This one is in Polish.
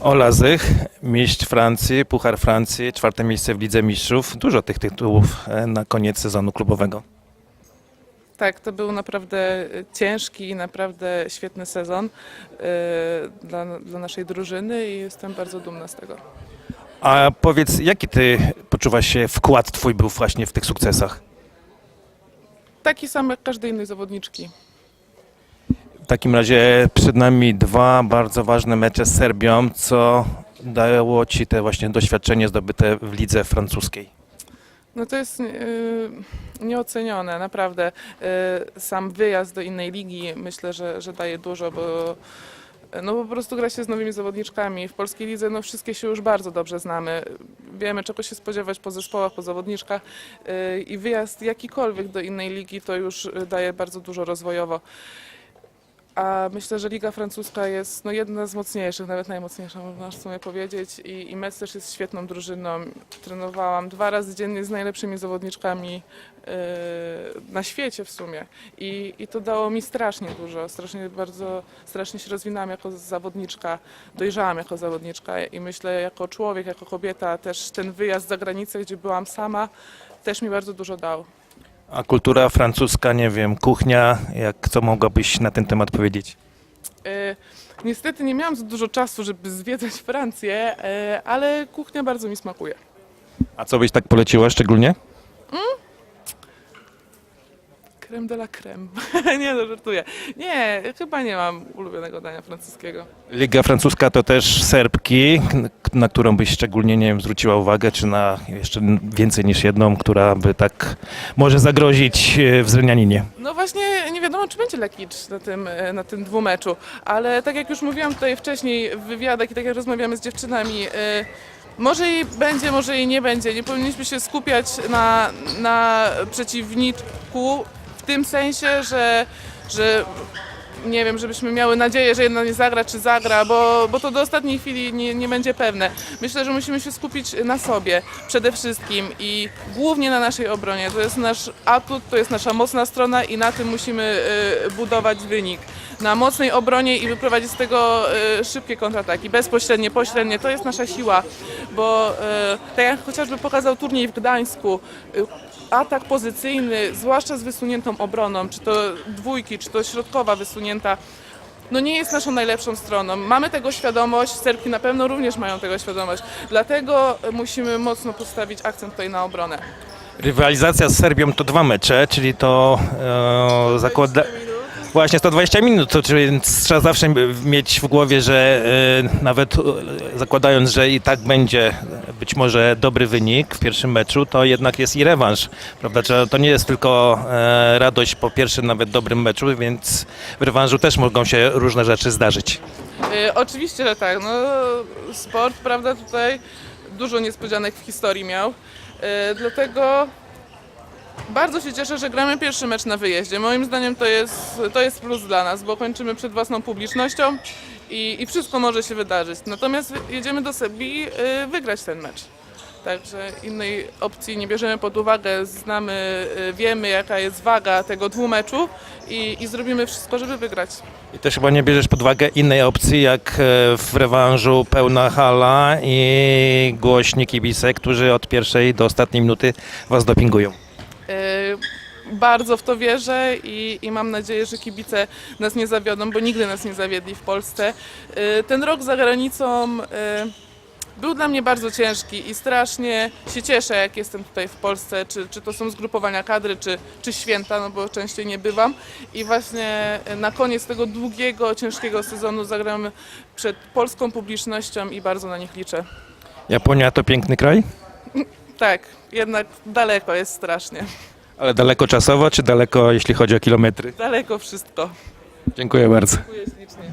Ola Zych, mistrz Francji, Puchar Francji, czwarte miejsce w Lidze Mistrzów. Dużo tych tytułów e, na koniec sezonu klubowego. Tak, to był naprawdę ciężki i naprawdę świetny sezon y, dla, dla naszej drużyny i jestem bardzo dumna z tego. A powiedz, jaki ty poczuwasz się wkład twój był właśnie w tych sukcesach? Taki sam jak każdej innej zawodniczki. W takim razie przed nami dwa bardzo ważne mecze z Serbią, co dało ci te właśnie doświadczenie zdobyte w lidze francuskiej. No to jest y, nieocenione, naprawdę. Y, sam wyjazd do innej ligi myślę, że, że daje dużo, bo no po prostu gra się z nowymi zawodniczkami. W polskiej lidze no wszystkie się już bardzo dobrze znamy. Wiemy czego się spodziewać po zespołach, po zawodniczkach y, i wyjazd jakikolwiek do innej ligi to już y, daje bardzo dużo rozwojowo. A myślę, że Liga Francuska jest no, jedna z mocniejszych, nawet najmocniejsza można w sumie powiedzieć. I, i Metz też jest świetną drużyną. Trenowałam dwa razy dziennie z najlepszymi zawodniczkami yy, na świecie w sumie. I, I to dało mi strasznie dużo. Strasznie bardzo, strasznie się rozwinęłam jako zawodniczka, dojrzałam jako zawodniczka i myślę jako człowiek, jako kobieta też ten wyjazd za granicę, gdzie byłam sama, też mi bardzo dużo dał. A kultura francuska, nie wiem, kuchnia, jak co mogłabyś na ten temat powiedzieć? E, Niestety nie miałam za dużo czasu, żeby zwiedzać Francję, e, ale kuchnia bardzo mi smakuje. A co byś tak poleciła szczególnie? Creme de la creme. nie, no żartuję. Nie, chyba nie mam ulubionego dania francuskiego. Liga francuska to też Serbki, na którą byś szczególnie, nie wiem, zwróciła uwagę, czy na jeszcze więcej niż jedną, która by tak może zagrozić e, w Zrenianinie. No właśnie nie wiadomo, czy będzie Lekicz na tym, e, na tym dwumeczu, ale tak jak już mówiłam tutaj wcześniej w wywiadach i tak jak rozmawiamy z dziewczynami, e, może i będzie, może i nie będzie. Nie powinniśmy się skupiać na, na przeciwniku w tym sensie, że, że nie wiem, żebyśmy miały nadzieję, że jedna nie zagra czy zagra, bo, bo to do ostatniej chwili nie, nie będzie pewne. Myślę, że musimy się skupić na sobie przede wszystkim i głównie na naszej obronie. To jest nasz atut, to jest nasza mocna strona i na tym musimy y, budować wynik. Na mocnej obronie i wyprowadzić z tego y, szybkie kontrataki, bezpośrednie, pośrednie. To jest nasza siła, bo y, tak jak chociażby pokazał turniej w Gdańsku, y, atak pozycyjny, zwłaszcza z wysuniętą obroną, czy to dwójki, czy to środkowa wysunięta, no nie jest naszą najlepszą stroną. Mamy tego świadomość, Serbki na pewno również mają tego świadomość. Dlatego musimy mocno postawić akcent tutaj na obronę. Rywalizacja z Serbią to dwa mecze, czyli to e, zakłada... Właśnie 120 minut, to więc trzeba zawsze mieć w głowie, że e, nawet e, zakładając, że i tak będzie być może dobry wynik w pierwszym meczu, to jednak jest i rewanż, prawda? To nie jest tylko e, radość po pierwszym nawet dobrym meczu, więc w rewanżu też mogą się różne rzeczy zdarzyć. Oczywiście, że tak. No, sport, prawda, tutaj dużo niespodzianek w historii miał. Dlatego bardzo się cieszę, że gramy pierwszy mecz na wyjeździe. Moim zdaniem to jest, to jest plus dla nas, bo kończymy przed własną publicznością i, i wszystko może się wydarzyć. Natomiast jedziemy do Serbii y, wygrać ten mecz. Także innej opcji nie bierzemy pod uwagę, znamy, y, wiemy jaka jest waga tego dwumeczu i, i zrobimy wszystko, żeby wygrać. I też chyba nie bierzesz pod uwagę innej opcji, jak e, w rewanżu pełna hala i głośni kibice, którzy od pierwszej do ostatniej minuty was dopingują. Yy, Bardzo w to wierzę i, i mam nadzieję, że kibice nas nie zawiodą, bo nigdy nas nie zawiedli w Polsce. Yy, Ten rok za granicą yy, był dla mnie bardzo ciężki i strasznie się cieszę, jak jestem tutaj w Polsce, czy, czy to są zgrupowania kadry, czy, czy święta, no bo częściej nie bywam. I właśnie na koniec tego długiego, ciężkiego sezonu zagramy przed polską publicznością i bardzo na nich liczę. Japonia to piękny kraj, Tak, jednak daleko jest strasznie. ale daleko czasowo, czy daleko jeśli chodzi o kilometry? Daleko wszystko. Dziękuję bardzo. Dziękuję ślicznie.